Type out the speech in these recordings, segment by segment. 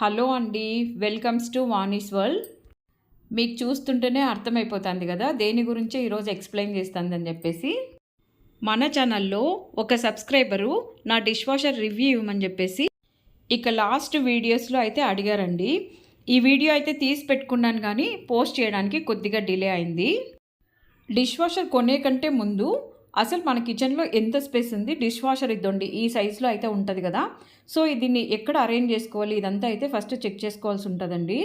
Hello అండి welcomes to Vani's world. మీకు చూస్తుంటేనే అర్థమైపోతుంది కదా దేని గురించి ఈరోజు ఎక్స్ప్లెయిన్ చేస్తుందని చెప్పేసి. మన ఛానల్లో ఒక సబ్స్క్రైబరు నా డిష్ వాషర్ రివ్యూ ఇవ్వమని చెప్పేసి. ఇక లాస్ట్ వీడియోస్లో అయితే అడిగారండి ఈ వీడియో అయితే తీసి పెట్టుకున్నాను కానీ పోస్ట్ చేయడానికి కొద్దిగా డిలే అయింది. డిష్ వాషర్ కొనే కంటే ముందు అసలు మన కిచెన్లో ఎంత స్పేస్ ఉంది? డిష్ వాషర్ ఇద్దండి. ఈ సైజులో అయితే ఉంటుంది కదా. సో దీన్ని ఎక్కడ అరేంజ్ చేసుకోవాలి? ఇదంతా అయితే ఫస్ట్ చెక్ చేసుకోవాల్సి ఉంటుందండి.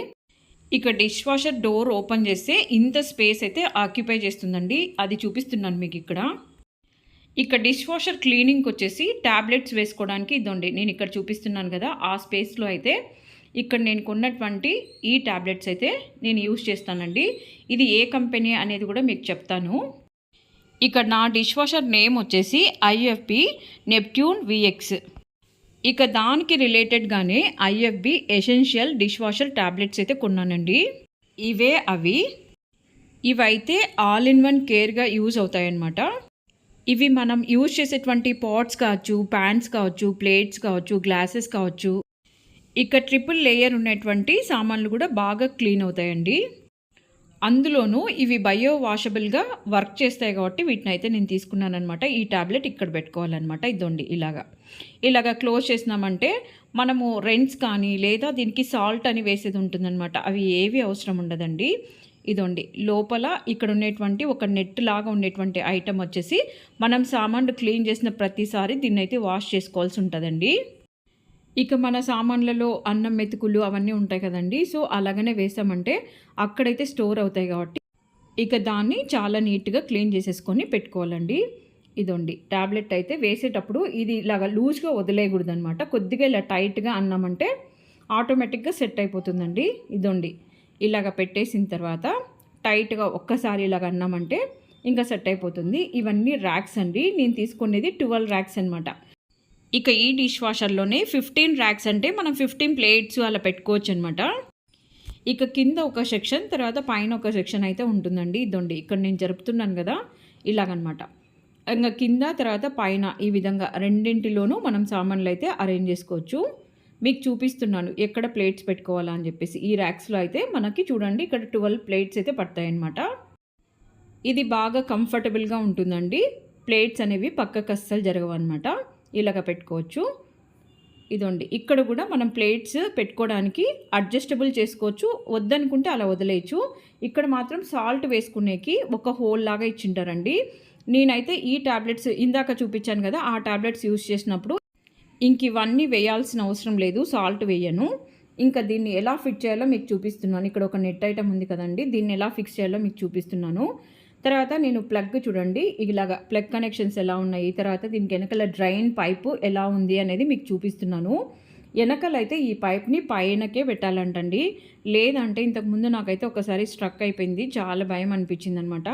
ఇక డిష్ వాషర్ డోర్ ఓపెన్ చేస్తే ఇంత స్పేస్ అయితే ఆక్యుపై చేస్తుందండి. అది చూపిస్తున్నాను మీకు ఇక్కడ. ఇక డిష్ వాషర్ క్లీనింగ్కి వచ్చేసి ట్యాబ్లెట్స్ వేసుకోవడానికి ఇదండి నేను ఇక్కడ చూపిస్తున్నాను కదా ఆ స్పేస్లో అయితే. ఇక్కడ నేను కొన్నటువంటి ఈ ట్యాబ్లెట్స్ అయితే నేను యూస్ చేస్తానండి. ఇది ఏ కంపెనీ అనేది కూడా మీకు చెప్తాను. ఇక్కడ నా డిష్ వాషర్ నేమ్ వచ్చేసి ఐఎఫ్బి నెప్ట్యూన్ విఎక్స్ ఇక దానికి రిలేటెడ్గానే IFB essential dish washer tablets అయితే కొన్నానండి. ఇవే అవి. ఇవైతే ఆల్ ఇన్ వన్ కేర్గా యూజ్ అవుతాయన్నమాట. ఇవి మనం యూజ్ చేసేటువంటి పాట్స్ కావచ్చు ప్యాన్స్ కావచ్చు ప్లేట్స్ కావచ్చు గ్లాసెస్ కావచ్చు. ఇక ట్రిపుల్ లేయర్ ఉన్నటువంటి సామాన్లు కూడా బాగా క్లీన్ అవుతాయండి. అందులోనూ ఇవి బయో వాషబుల్గా వర్క్ చేస్తాయి కాబట్టి వీటిని అయితే నేను తీసుకున్నాను అనమాట ఈ ట్యాబ్లెట్ ఇక్కడ పెట్టుకోవాలన్నమాట. ఇదండి ఇలాగా. ఇలాగా క్లోజ్ చేసినామంటే మనము రెంట్స్ కానీ లేదా దీనికి సాల్ట్ అని వేసేది ఉంటుందన్నమాట. అవి ఏవి అవసరం ఉండదండి. ఇదండి లోపల ఇక్కడ ఉండేటువంటి ఒక నెట్ లాగా ఉండేటువంటి ఐటమ్ వచ్చేసి మనం సామాన్లు క్లీన్ చేసిన ప్రతిసారి దీన్ని అయితే వాష్ చేసుకోవాల్సి ఉంటుందండి. ఇక మన సామాన్లలో అన్నం మెతుకులు అవన్నీ ఉంటాయి కదండి. సో అలాగనే వేసామంటే అక్కడైతే స్టోర్ అవుతాయి కాబట్టి ఇక దాన్ని చాలా నీట్గా క్లీన్ చేసేసుకొని పెట్టుకోవాలండి. ఇదండి. ట్యాబ్లెట్ అయితే వేసేటప్పుడు ఇది ఇలాగ లూజ్గా వదిలేయకూడదు అనమాట కొద్దిగా ఇలా టైట్గా అన్నామంటే ఆటోమేటిక్గా సెట్ అయిపోతుందండి. ఇదండి. ఇలాగ పెట్టేసిన తర్వాత టైట్గా ఒక్కసారి ఇలాగ అన్నామంటే ఇంకా సెట్ అయిపోతుంది. ఇవన్నీ ర్యాక్స్ అండి. నేను తీసుకునేది ట్వెల్వ్ ర్యాక్స్ అనమాట ఇక ఈ డిష్ వాషర్లోనే ఫిఫ్టీన్ ర్యాక్స్ అంటే మనం ఫిఫ్టీన్ ప్లేట్స్ అలా పెట్టుకోవచ్చు అనమాట ఇక కింద ఒక సెక్షన్ తర్వాత పైన ఒక సెక్షన్ అయితే ఉంటుందండి ఇదండి. ఇక్కడ నేను జరుపుతున్నాను కదా ఇలాగనమాట. ఇంకా కింద తర్వాత పైన ఈ విధంగా రెండింటిలోనూ మనం సామాన్లు అయితే అరేంజ్ చేసుకోవచ్చు. మీకు చూపిస్తున్నాను ఎక్కడ ప్లేట్స్ పెట్టుకోవాలా అని చెప్పేసి. ఈ ర్యాక్స్లో అయితే మనకి చూడండి ఇక్కడ ట్వెల్వ్ ప్లేట్స్ అయితే పడతాయన్నమాట. ఇది బాగా కంఫర్టబుల్గా ఉంటుందండి. ప్లేట్స్ అనేవి పక్కకు అస్సలు జరగవు అనమాట ఇలాగ పెట్టుకోవచ్చు. ఇదండి ఇక్కడ కూడా మనం ప్లేట్స్ పెట్టుకోవడానికి అడ్జస్టబుల్ చేసుకోవచ్చు. వద్దనుకుంటే అలా వదిలేయచ్చు. ఇక్కడ మాత్రం సాల్ట్ వేసుకునేకి ఒక హోల్ లాగా ఇచ్చింటారండి. నేనైతే ఈ ట్యాబ్లెట్స్ ఇందాక చూపించాను కదా ఆ ట్యాబ్లెట్స్ యూజ్ చేసినప్పుడు ఇంక ఇవన్నీ వేయాల్సిన అవసరం లేదు సాల్ట్ వేయను. ఇంకా దీన్ని ఎలా ఫిట్ చేయాలో మీకు చూపిస్తున్నాను. ఇక్కడ ఒక నెట్ ఐటమ్ ఉంది కదండి దీన్ని ఎలా ఫిక్స్ చేయాలో మీకు చూపిస్తున్నాను. తర్వాత నేను ప్లగ్ చూడండి. ఇలాగ ప్లగ్ కనెక్షన్స్ ఎలా ఉన్నాయి? తర్వాత దీనికి వెనకాల డ్రైన్ పైపు ఎలా ఉంది అనేది మీకు చూపిస్తున్నాను. వెనకలైతే ఈ పైప్ని పైనకే పెట్టాలంటండి. లేదంటే ఇంతకుముందు నాకైతే ఒకసారి స్ట్రక్ అయిపోయింది. చాలా భయం అనిపించింది అనమాట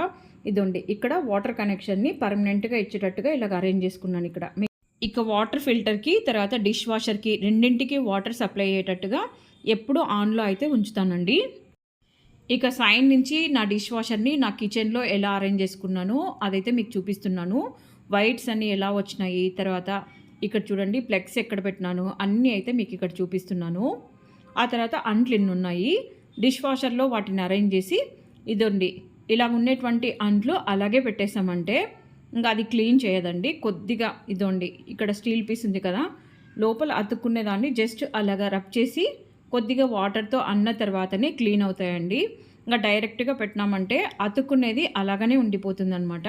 ఇదండి ఇక్కడ వాటర్ కనెక్షన్ని పర్మనెంట్గా ఇచ్చేటట్టుగా ఇలాగ అరేంజ్ చేసుకున్నాను ఇక్కడ. ఇక వాటర్ ఫిల్టర్కి తర్వాత డిష్ వాషర్కి రెండింటికి వాటర్ సప్లై అయ్యేటట్టుగా ఎప్పుడూ ఆన్లో అయితే ఉంచుతానండి. ఇక సైన్ నుంచి నా డిష్ వాషర్ని నా కిచెన్లో ఎలా అరేంజ్ చేసుకున్నానో అదైతే మీకు చూపిస్తున్నాను. వైట్స్ అన్నీ ఎలా వచ్చినాయి తర్వాత ఇక్కడ చూడండి ప్లెక్స్ ఎక్కడ పెట్టినాను అన్నీ అయితే మీకు ఇక్కడ చూపిస్తున్నాను. ఆ తర్వాత అంట్లు ఎన్ని ఉన్నాయి. డిష్ వాషర్లో వాటిని అరేంజ్ చేసి ఇదండి. ఇలా ఉండేటువంటి అంట్లు అలాగే పెట్టేసామంటే ఇంకా అది క్లీన్ చేయదండి. కొద్దిగా ఇదండి ఇక్కడ స్టీల్ పీస్ ఉంది కదా లోపల అతుక్కునేదాన్ని జస్ట్ అలాగా రబ్ చేసి కొద్దిగా వాటర్తో అన్న తర్వాతనే క్లీన్ అవుతాయండి. ఇంకా డైరెక్ట్గా పెట్టినామంటే అతుక్కునేది అలాగనే ఉండిపోతుంది అనమాట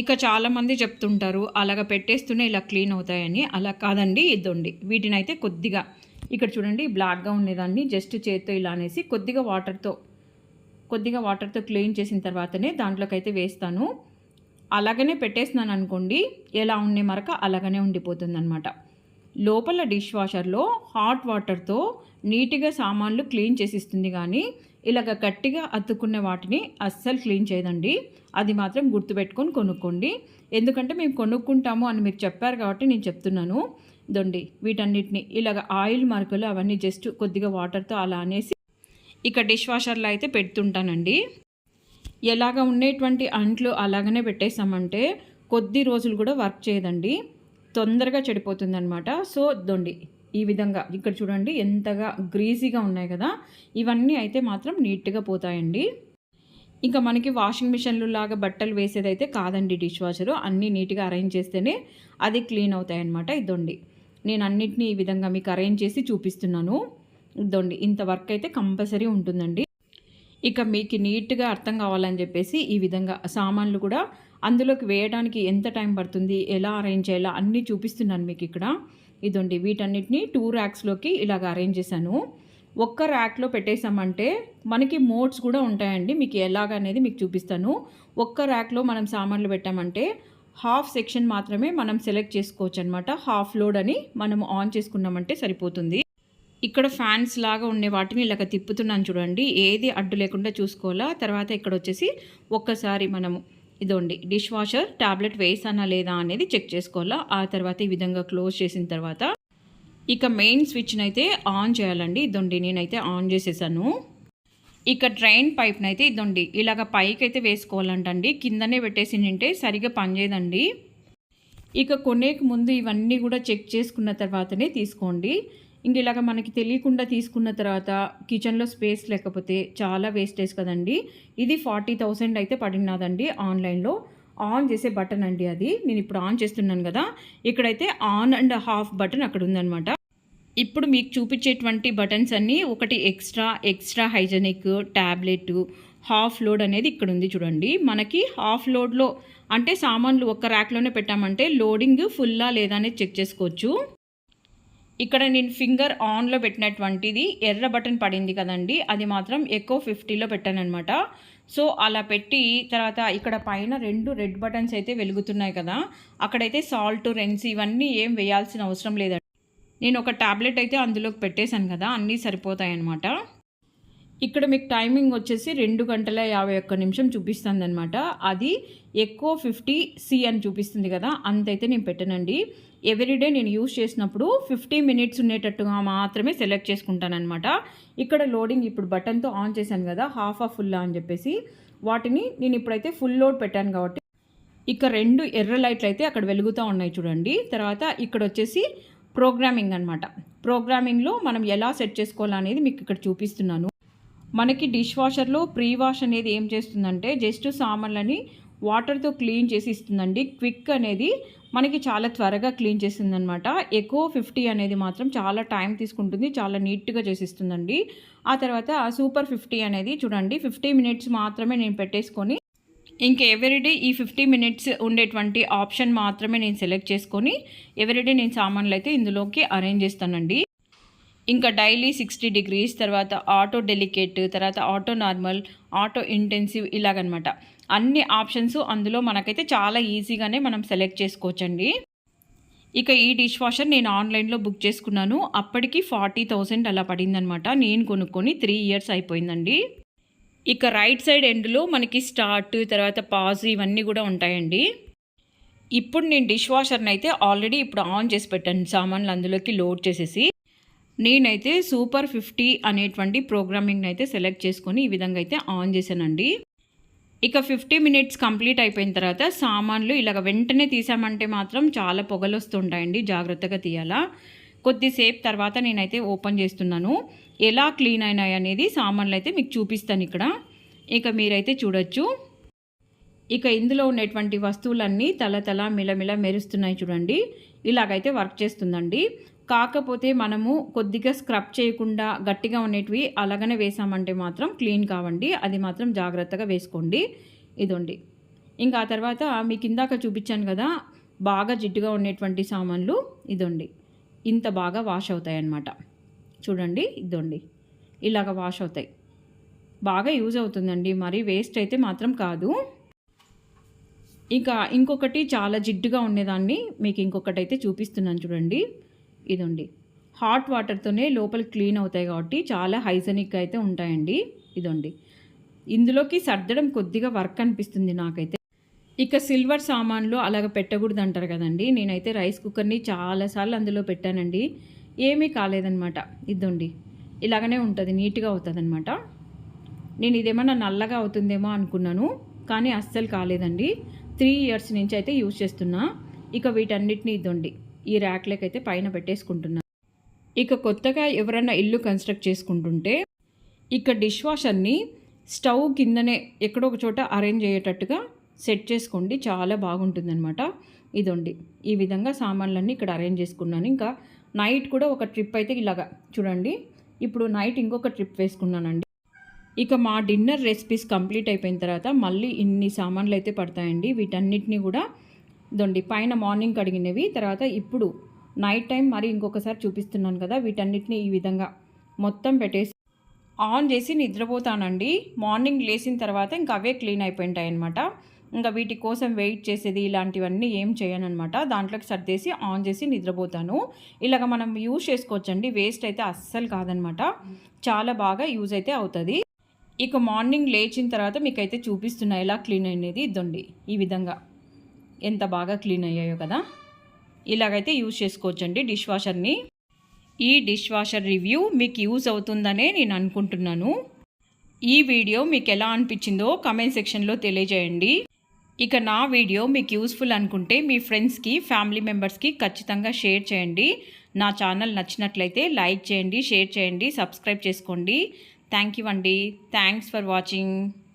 ఇక చాలామంది చెప్తుంటారు అలాగ పెట్టేస్తూనే ఇలా క్లీన్ అవుతాయని. అలా కాదండి ఇద్దండి వీటిని అయితే కొద్దిగా ఇక్కడ చూడండి బ్లాక్గా ఉండేదాన్ని. జస్ట్ చేత్తో ఇలా అనేసి కొద్దిగా వాటర్తో కొద్దిగా వాటర్తో క్లీన్ చేసిన తర్వాతనే దాంట్లోకి వేస్తాను. అలాగనే పెట్టేస్తున్నాను అనుకోండి ఎలా ఉండే మరక అలాగనే ఉండిపోతుంది అనమాట లోపల డిష్ వాషర్లో హాట్ వాటర్తో నీట్గా సామాన్లు క్లీన్ చేసిస్తుంది కానీ ఇలాగ గట్టిగా అతుక్కున్న వాటిని అస్సలు క్లీన్ చేయదండి. అది మాత్రం గుర్తుపెట్టుకొని కొనుక్కోండి. ఎందుకంటే మేము కొనుక్కుంటాము అని మీరు చెప్పారు కాబట్టి నేను చెప్తున్నాను. దొండి వీటన్నిటిని ఇలాగ ఆయిల్ మరకలు అవన్నీ జస్ట్ కొద్దిగా వాటర్తో అలా అనేసి ఇక డిష్ వాషర్లో అయితే పెడుతుంటానండి. ఎలాగ ఉండేటువంటి అంట్లు అలాగనే పెట్టేసామంటే కొద్ది రోజులు కూడా వర్క్ చేయదండి. తొందరగా చెడిపోతుందనమాట సో దొండి ఈ విధంగా ఇక్కడ చూడండి ఎంతగా గ్రీజీగా ఉన్నాయి కదా? ఇవన్నీ అయితే మాత్రం నీట్గా పోతాయండి. ఇంకా మనకి వాషింగ్ మిషన్లు లాగా బట్టలు వేసేదైతే కాదండి డిష్ వాషరు అన్నీ నీట్గా అరేంజ్ చేస్తేనే అది క్లీన్ అవుతాయన్నమాట ఇదండి నేను అన్నిటినీ ఈ విధంగా మీకు అరేంజ్ చేసి చూపిస్తున్నాను. ఇదండి ఇంత వర్క్ అయితే కంపల్సరీ ఉంటుందండి. ఇక మీకు నీట్గా అర్థం కావాలని చెప్పేసి ఈ విధంగా సామాన్లు కూడా అందులోకి వేయడానికి ఎంత టైం పడుతుంది ఎలా అరేంజ్ చేయాలా అన్నీ చూపిస్తున్నాను మీకు ఇక్కడ. ఇదండి వీటన్నిటిని టూ ర్యాక్స్లోకి ఇలాగ అరేంజ్ చేశాను. ఒక్క ర్యాక్లో పెట్టేసామంటే మనకి మోడ్స్ కూడా ఉంటాయండి. మీకు ఎలాగనేది మీకు చూపిస్తాను. ఒక్క ర్యాక్లో మనం సామాన్లు పెట్టామంటే హాఫ్ సెక్షన్ మాత్రమే మనం సెలెక్ట్ చేసుకోవచ్చు అనమాట హాఫ్ లోడ్ అని మనం ఆన్ చేసుకున్నామంటే సరిపోతుంది. ఇక్కడ ఫ్యాన్స్ లాగా ఉండే వాటిని ఇలాగ తిప్పుతున్నాను చూడండి. ఏది అడ్డు లేకుండా చూసుకోవాలా? తర్వాత ఇక్కడ వచ్చేసి ఒక్కసారి మనము ఇదోండి. డిష్ వాషర్ ట్యాబ్లెట్ వేసానా లేదా అనేది చెక్ చేసుకోవాలా? ఆ తర్వాత ఈ విధంగా క్లోజ్ చేసిన తర్వాత ఇక మెయిన్ స్విచ్ని అయితే ఆన్ చేయాలండి. ఇదొండి నేనైతే ఆన్ చేసేసాను. ఇక డ్రైన్ పైప్ని అయితే ఇదండి. ఇలాగ పైకి అయితే వేసుకోవాలంటండి. కిందనే పెట్టేసి నింటే సరిగా పనిచేయదండి. ఇక కొనేకి ముందు ఇవన్నీ కూడా చెక్ చేసుకున్న తర్వాతనే తీసుకోండి. ఇంక ఇలాగ మనకి తెలియకుండా తీసుకున్న తర్వాత కిచెన్లో స్పేస్ లేకపోతే చాలా వేస్టేజ్ కదండి. ఇది ఫార్టీ థౌసండ్ అయితే పడినదండి ఆన్లైన్లో. ఆన్ చేసే బటన్ అండి అది. నేను ఇప్పుడు ఆన్ చేస్తున్నాను కదా. ఇక్కడైతే ఆన్ అండ్ హాఫ్ బటన్ అక్కడ ఉందనమాట ఇప్పుడు మీకు చూపించేటువంటి బటన్స్ అన్నీ ఒకటి extra extra hygienic tablet half load అనేది ఇక్కడ ఉంది చూడండి. మనకి హాఫ్ లోడ్లో అంటే సామాన్లు ఒక్క ర్యాక్లోనే పెట్టామంటే లోడింగ్ ఫుల్లా లేదా అనేది చెక్ చేసుకోవచ్చు. ఇక్కడ నేను ఫింగర్ ఆన్లో పెట్టినటువంటిది ఎర్ర బటన్ పడింది కదండి అది మాత్రం ఎక్కువ ఫిఫ్టీలో పెట్టాను అనమాట సో అలా పెట్టి తర్వాత ఇక్కడ పైన రెండు రెడ్ బటన్స్ అయితే వెలుగుతున్నాయి కదా అక్కడైతే సాల్ట్ రెన్స్ ఇవన్నీ ఏం వేయాల్సిన అవసరం లేదండి. నేను ఒక ట్యాబ్లెట్ అయితే అందులోకి పెట్టేశాను కదా అన్నీ సరిపోతాయి అన్నమాట ఇక్కడ మీకు టైమింగ్ వచ్చేసి రెండు గంటల యాభై ఒక్క నిమిషం చూపిస్తుంది అనమాట అది ఎక్కువ ఫిఫ్టీ సి అని చూపిస్తుంది కదా అంతైతే నేను పెట్టనండి. ఎవ్రీడే నేను యూస్ చేసినప్పుడు ఫిఫ్టీ మినిట్స్ ఉండేటట్టుగా మాత్రమే సెలెక్ట్ చేసుకుంటానమాట ఇక్కడ లోడింగ్ ఇప్పుడు బటన్తో ఆన్ చేశాను కదా హాఫ్ ఆఫ్ ఫుల్ అని చెప్పేసి వాటిని నేను ఇప్పుడైతే ఫుల్ లోడ్ పెట్టాను కాబట్టి ఇక రెండు ఎర్ర లైట్లు అయితే అక్కడ వెలుగుతూ ఉన్నాయి చూడండి. తర్వాత ఇక్కడ వచ్చేసి ప్రోగ్రామింగ్ అనమాట ప్రోగ్రామింగ్లో మనం ఎలా సెట్ చేసుకోవాలనేది మీకు ఇక్కడ చూపిస్తున్నాను. మనకి డిష్ వాషర్లో ప్రీ వాష్ అనేది ఏం చేస్తుందంటే జస్ట్ సామాన్లని వాటర్తో క్లీన్ చేసి ఇస్తుందండి. క్విక్ అనేది మనకి చాలా త్వరగా క్లీన్ చేస్తుంది అనమాట ఎక్కువ ఫిఫ్టీ అనేది మాత్రం చాలా టైం తీసుకుంటుంది చాలా నీట్గా చేసిస్తుందండి ఆ తర్వాత సూపర్ ఫిఫ్టీ అనేది చూడండి ఫిఫ్టీ మినిట్స్ మాత్రమే నేను పెట్టేసుకొని ఇంక ఎవ్రీడే ఈ ఫిఫ్టీ మినిట్స్ ఉండేటువంటి ఆప్షన్ మాత్రమే నేను సెలెక్ట్ చేసుకొని ఎవ్రీడే నేను సామాన్లు అయితే ఇందులోకి అరేంజ్ చేస్తానండి. ఇంకా డైలీ సిక్స్టీ డిగ్రీస్ తర్వాత ఆటో డెలికేట్ తర్వాత ఆటో నార్మల్ ఆటో ఇంటెన్సివ్ ఇలాగనమాట. అన్ని ఆప్షన్స్ అందులో మనకైతే చాలా ఈజీగానే మనం సెలెక్ట్ చేసుకోవచ్చండి. ఇక ఈ డిష్ వాషర్ నేను ఆన్లైన్లో బుక్ చేసుకున్నాను. అప్పటికి ఫార్టీ థౌజండ్ అలా పడిందనమాట. నేను కొనుక్కొని త్రీ ఇయర్స్ అయిపోయిందండి. ఇక రైట్ సైడ్ ఎండ్లో మనకి స్టార్ట్ తర్వాత పాజ్ ఇవన్నీ కూడా ఉంటాయండి. ఇప్పుడు నేను డిష్ వాషర్ని అయితే ఆల్రెడీ ఇప్పుడు ఆన్ చేసి పెట్టాను. సామాన్లు అందులోకి లోడ్ చేసేసి. నేనైతే సూపర్ ఫిఫ్టీ అనేటువంటి ప్రోగ్రామింగ్ని అయితే సెలెక్ట్ చేసుకొని ఈ విధంగా అయితే ఆన్ చేశానండి. ఇక ఫిఫ్టీ మినిట్స్ కంప్లీట్ అయిపోయిన తర్వాత సామాన్లు ఇలాగ వెంటనే తీసామంటే మాత్రం చాలా పొగలు వస్తుంటాయండి జాగ్రత్తగా తీయాలా. కొద్దిసేపు తర్వాత నేనైతే ఓపెన్ చేస్తున్నాను. ఎలా క్లీన్ అయినాయి అనేది సామాన్లు అయితే మీకు చూపిస్తాను ఇక్కడ. ఇక మీరైతే చూడొచ్చు. ఇక ఇందులో ఉన్నటువంటి వస్తువులన్నీ తల తల మిలమిల మెరుస్తున్నాయి చూడండి. ఇలాగైతే వర్క్ చేస్తుందండి. కాకపోతే మనము కొద్దిగా స్క్రబ్ చేయకుండా గట్టిగా ఉండేటివి అలాగనే వేసామంటే మాత్రం క్లీన్ కావండి. అది మాత్రం జాగ్రత్తగా వేసుకోండి. ఇదండి. ఇంకా ఆ తర్వాత మీకు ఇందాక చూపించాను కదా బాగా జిడ్డుగా ఉండేటువంటి సామాన్లు ఇదండి. ఇంత బాగా వాష్ అవుతాయి అన్నమాట చూడండి ఇదండి. ఇలాగ వాష్ అవుతాయి. బాగా యూజ్ అవుతుందండి. మరి వేస్ట్ అయితే మాత్రం కాదు. ఇంకా ఇంకొకటి చాలా జిడ్డుగా ఉండేదాన్ని. మీకు ఇంకొకటి అయితే చూపిస్తున్నాను చూడండి. ఇదండి. హాట్ వాటర్తోనే లోపల క్లీన్ అవుతాయి కాబట్టి చాలా హైజెనిక్ అయితే ఉంటాయండి ఇదండి. ఇందులోకి సర్దడం కొద్దిగా వర్క్ అనిపిస్తుంది నాకైతే. ఇక సిల్వర్ సామాన్లు అలాగ పెట్టకూడదు అంటారు కదండి. నేనైతే రైస్ కుక్కర్ని చాలాసార్లు అందులో పెట్టానండి. ఏమీ కాలేదనమాట ఇద్దండి ఇలాగనే ఉంటుంది నీట్గా అవుతుంది అనమాట నేను ఇదేమన్నా నల్లగా అవుతుందేమో అనుకున్నాను కానీ అస్సలు కాలేదండి. త్రీ ఇయర్స్ నుంచి అయితే యూజ్ చేస్తున్నా. ఇక వీటన్నిటిని ఇద్దండి ఈ ర్యాక్లకైతే పైన పెట్టేసుకుంటున్నాను ఇక కొత్తగా ఎవరైనా ఇల్లు కన్స్ట్రక్ట్ చేసుకుంటుంటే ఇక డిష్ వాషర్ని స్టవ్ కిందనే ఎక్కడో ఒక చోట అరేంజ్ అయ్యేటట్టుగా సెట్ చేసుకోండి. చాలా బాగుంటుందన్నమాట. ఇదండి. ఈ విధంగా సామాన్లన్నీ ఇక్కడ అరేంజ్ చేసుకున్నాను. ఇంకా నైట్ కూడా ఒక ట్రిప్ అయితే ఇలాగా చూడండి. ఇప్పుడు నైట్ ఇంకొక ట్రిప్ వేసుకున్నానండి. ఇక మా డిన్నర్ రెసిపీస్ కంప్లీట్ అయిపోయిన తర్వాత మళ్ళీ ఇన్ని సామాన్లు అయితే పడతాయండి. వీటన్నిటిని కూడా ఇదండి. పైన మార్నింగ్ కడిగినవి తర్వాత ఇప్పుడు నైట్ టైం మరి ఇంకొకసారి చూపిస్తున్నాను కదా వీటన్నిటిని ఈ విధంగా మొత్తం పెట్టేసి ఆన్ చేసి నిద్రపోతానండి. మార్నింగ్ లేచిన తర్వాత ఇంకా అవే క్లీన్ అయిపోయింటాయి అనమాట ఇంకా వీటి కోసం వెయిట్ చేసేది ఇలాంటివన్నీ ఏం చేయనమాట దాంట్లోకి సర్దేసి ఆన్ చేసి నిద్రపోతాను. ఇలాగ మనం యూజ్ చేసుకోవచ్చండి. వేస్ట్ అయితే అస్సలు కాదనమాట చాలా బాగా యూజ్ అయితే అవుతుంది. ఇక మార్నింగ్ లేచిన తర్వాత మీకైతే చూపిస్తున్నా ఎలా క్లీన్ అయినది. ఇద్దండి ఈ విధంగా. ఎంత బాగా క్లీన్ అయ్యాయో కదా? ఇలాగైతే యూజ్ చేసుకోవచ్చండి డిష్ వాషర్ని ఈ డిష్ వాషర్ రివ్యూ మీకు యూజ్ అవుతుందనే నేను అనుకుంటున్నాను. ఈ వీడియో మీకు ఎలా అనిపించిందో కమెంట్ సెక్షన్లో తెలియజేయండి. ఇక నా వీడియో మీకు యూస్ఫుల్ అనుకుంటే మీ ఫ్రెండ్స్కి ఫ్యామిలీ మెంబర్స్కి ఖచ్చితంగా షేర్ చేయండి. నా ఛానల్ నచ్చినట్లయితే లైక్ చేయండి షేర్ చేయండి సబ్స్క్రైబ్ చేసుకోండి. థ్యాంక్ యూ అండి. Thanks for watching.